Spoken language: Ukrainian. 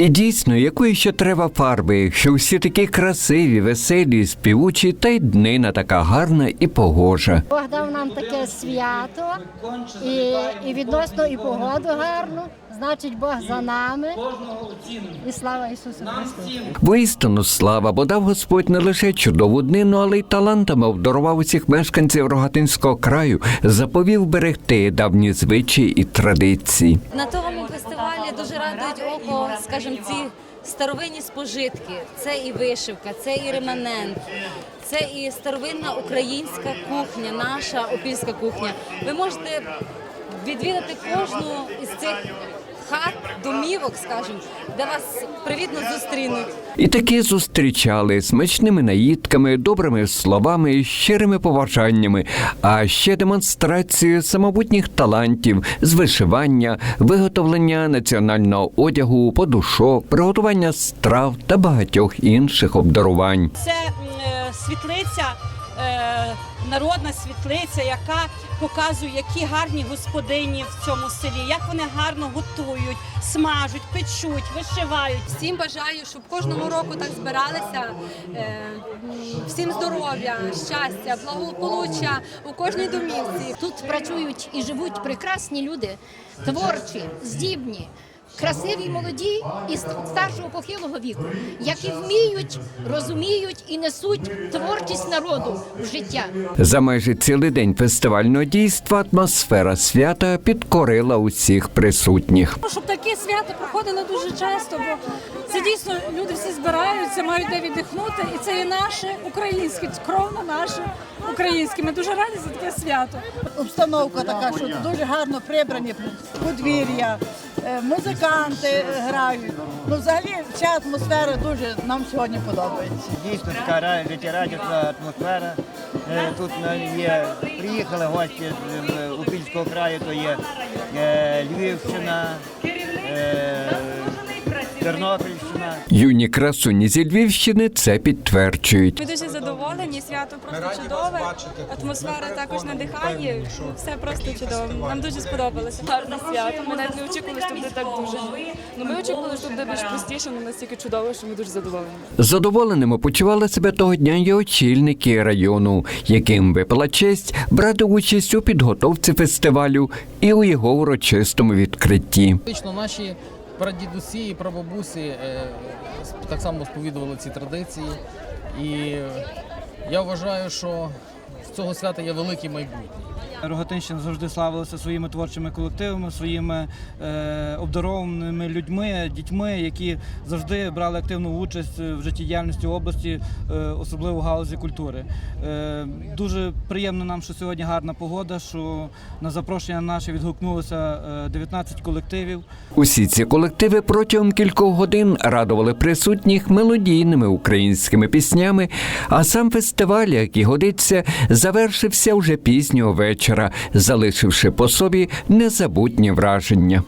І дійсно, якої ще треба фарби, якщо всі такі красиві, веселі, співучі, та й днина така гарна і погожа. Бог дав нам таке свято і, і відносно і погоду гарну. Значить, Бог за нами. І слава Ісусу Христу! Воістину слава, бо дав Господь не лише чудову днину, але й талантами обдарував усіх мешканців Рогатинського краю, заповів берегти давні звичаї і традиції. На тому фестивалі дуже радують око, скажімо, ці старовинні спожитки. Це і вишивка, це і реманент, це і старовинна українська кухня, наша опільська кухня. Ви можете відвідати кожну із цих хат, домівок, скажімо, де вас привітно зустрінуть. І такі зустрічали смачними наїдками, добрими словами, щирими побажаннями, а ще демонстрацією самобутніх талантів з вишивання, виготовлення національного одягу, подушок, приготування страв та багатьох інших обдарувань. Це е, світлиця, е, народна світлиця, яка показує, які гарні господині в цьому селі, як вони гарно готують, смажуть, печуть, вишивають. Всім бажаю, щоб кожного року так збиралися. Е, Всім здоров'я, щастя, благополуччя у кожній домівці. Тут працюють і живуть прекрасні люди, творчі, здібні. Красиві, молоді і старшого похилого віку, які вміють, розуміють і несуть творчість народу в життя. За майже цілий день фестивального дійства атмосфера свята підкорила усіх присутніх. Щоб такі свята проходили дуже часто, бо це дійсно люди всі збираються, мають де віддихнути, і це є наше українське, кровно наше українське. Ми дуже раді за таке свято. обстановка така, що дуже гарно прибрані подвір'я, музиканти е, грають. Ну, взагалі, ця атмосфера дуже нам сьогодні подобається. Дійсно така ра- життєрадісна атмосфера. Е, Тут е, є, приїхали гості з Упільського краю, то є Львівщина, Тернопільщина. Юні красуні зі Львівщини це підтверджують. Ми дуже задоволені, свято просто чудове. Атмосфера також надихає. Все просто чудово. Нам дуже сподобалося. Гарне свято. Ми навіть не очікували, що буде так дуже. Ну ми очікували, що буде більш простіше, але настільки чудово, що ми дуже задоволені. Задоволеними почували себе того дня й очільники району, яким випала честь брати участь у підготовці фестивалю і у його урочистому відкритті. Фактично наші прадідусі і прабабусі е, так само сповідували ці традиції. І я вважаю, що з цього свята є велике майбутнє. Рогатинщина завжди славилася своїми творчими колективами, своїми е, обдарованими людьми, дітьми, які завжди брали активну участь в життєдіяльності області, е, особливо в галузі культури. Е, дуже приємно нам, що сьогодні гарна погода, що на запрошення наше відгукнулося е, 19 колективів. Усі ці колективи протягом кількох годин радували присутніх мелодійними українськими піснями, а сам фестиваль, як і годиться, завершився вже пізнього вечора, залишивши по собі незабутні враження.